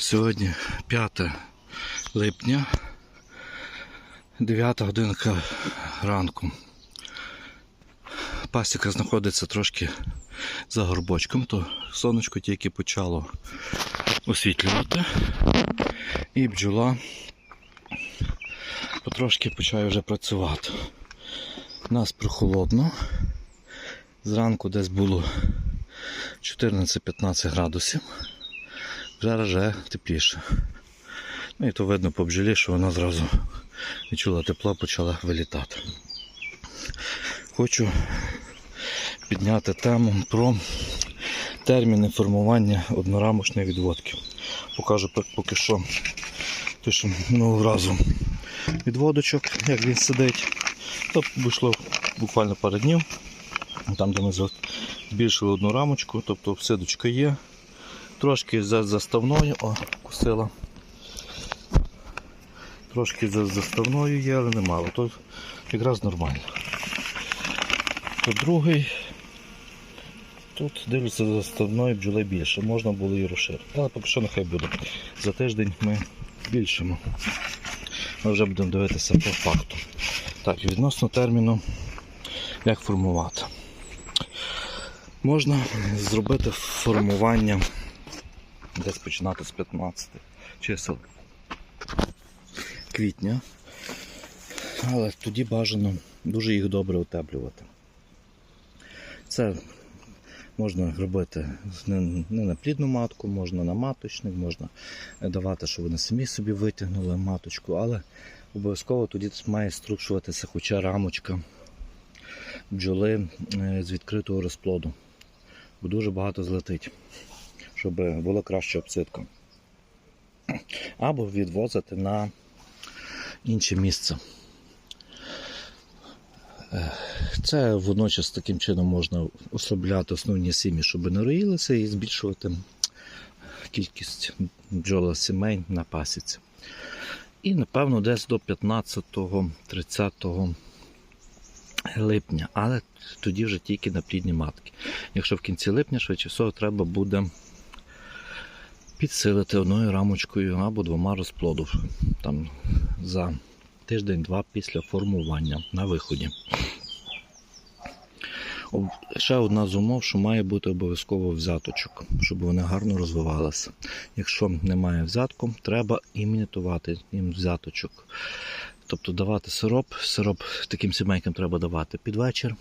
Сьогодні 5 липня, 9 годинка ранку. Пасіка знаходиться трошки за горбочком, то сонечко тільки почало освітлювати. І бджола потрошки почає вже працювати. У нас прохолодно. Зранку десь було 14-15 градусів. Зараз вже тепліше. Ну і то видно по бджолі, що вона зразу відчула тепло, почала вилітати. Хочу підняти тему про терміни формування однорамочної відводки. Покажу поки що що минулого разу відводочок, як він сидить. То вийшло буквально пару днів. Там, де ми збільшили одну рамочку, тобто сидочка є. Трошки за заставною, о, кусила. Трошки за заставною є, але немало. То якраз нормально. То другий. Тут дивлюся за заставною бджоли більше. Можна було і розширити. Але поки що нехай буде. За тиждень ми збільшимо. Ми вже будемо дивитися по факту. Так, відносно терміну, як формувати. Можна зробити формування десь починати з 15 чисел квітня. Але тоді бажано дуже їх добре утеплювати. Це можна робити не, на плідну матку, можна на маточник, можна давати, щоб вони самі собі витягнули маточку, але обов'язково тоді має струшуватися хоча рамочка бджоли е, з відкритого розплоду, бо дуже багато злетить щоб була краща обсидка. Або відвозити на інше місце. Це водночас таким чином можна ослабляти основні сім'ї, щоб не роїлися, і збільшувати кількість бджола сімей на пасіці. І напевно десь до 15-30 липня, але тоді вже тільки на плідні матки. Якщо в кінці липня, швидше всього, треба буде підсилити одною рамочкою або двома розплоду там за тиждень-два після формування на виході. Ще одна з умов, що має бути обов'язково взяточок, щоб вони гарно розвивалися. Якщо немає взятку, треба імітувати їм взяточок. Тобто давати сироп. Сироп таким сімейкам треба давати під вечір.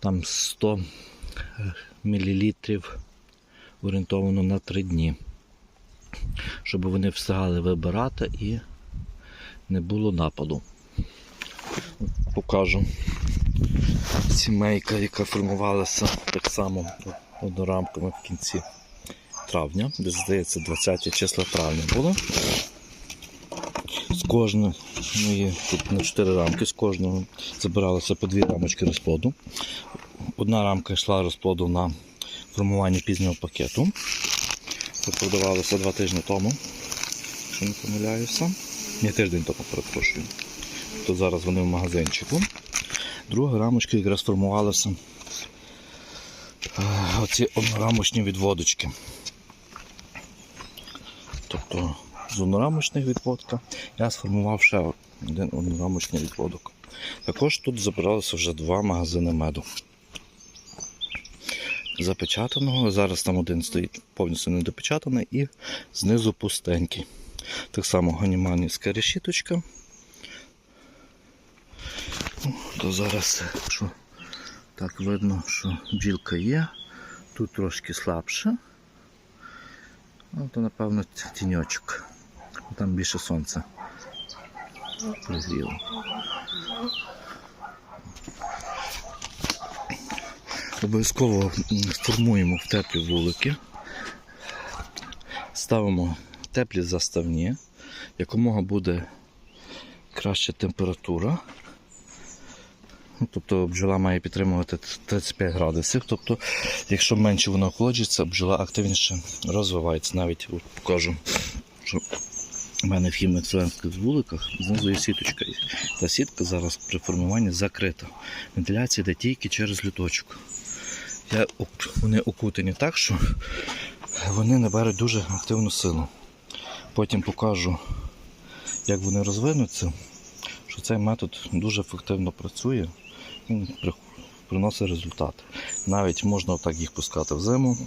Там 100 мл орієнтовано на 3 дні. Щоб вони встигали вибирати і не було нападу. Покажу сімейка, яка формувалася так само однорамками в кінці травня, десь здається 20 числа травня було. З кожного, ну є тут на 4 рамки, з кожного забиралося по 2 рамочки розплоду. Одна рамка йшла розплоду на формування пізнього пакету. Це продавалося два тижні тому, якщо не помиляюся. Не тиждень тому, перепрошую. То зараз вони в магазинчику. Друга рамочка якраз формувалася е, оці однорамочні відводочки. Тобто з однорамочних відводка я сформував ще один однорамочний відводок. Також тут забиралося вже два магазини меду запечатаного. Зараз там один стоїть повністю недопечатаний і знизу пустенький. Так само ганіманівська решіточка. То зараз, якщо так видно, що бджілка є, тут трошки слабше. Ну, то напевно тіньочок. Там більше сонця пригріло. Обов'язково формуємо в теплі вулики, ставимо теплі заставні, якомога буде краща температура. Ну, Тобто бджола має підтримувати 35 градусів. Тобто, якщо менше воно охолоджується, бджола активніше розвивається. Навіть от покажу, що у мене в хімекселенських вуликах знизу є сіточка. Та сітка зараз при формуванні закрита. Вентиляція йде тільки через люточок. Ок- вони окутані так, що вони наберуть дуже активну силу. Потім покажу, як вони розвинуться, що цей метод дуже ефективно працює, він приносить результат. Навіть можна так їх пускати в зиму.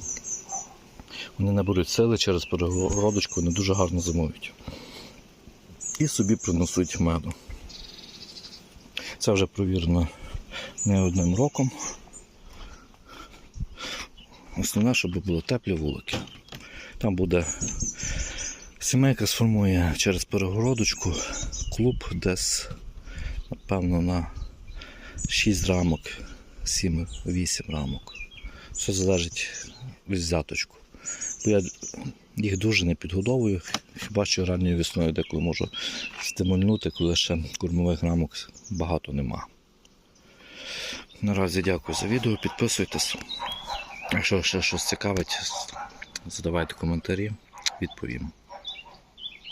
Вони наберуть сили через перегородочку, вони дуже гарно зимують. І собі принесуть меду. Це вже провірено не одним роком. Основне, щоб були теплі вулики. Там буде сімейка сформує через перегородочку клуб десь, напевно, на 6 рамок, 7-8 рамок. Все залежить від взяточку. Бо я їх дуже не підгодовую, хіба що ранньою весною деколи можу стимульнути, коли ще кормових рамок багато нема. Наразі дякую за відео, підписуйтесь. Якщо ще щось цікавить, задавайте коментарі, відповім.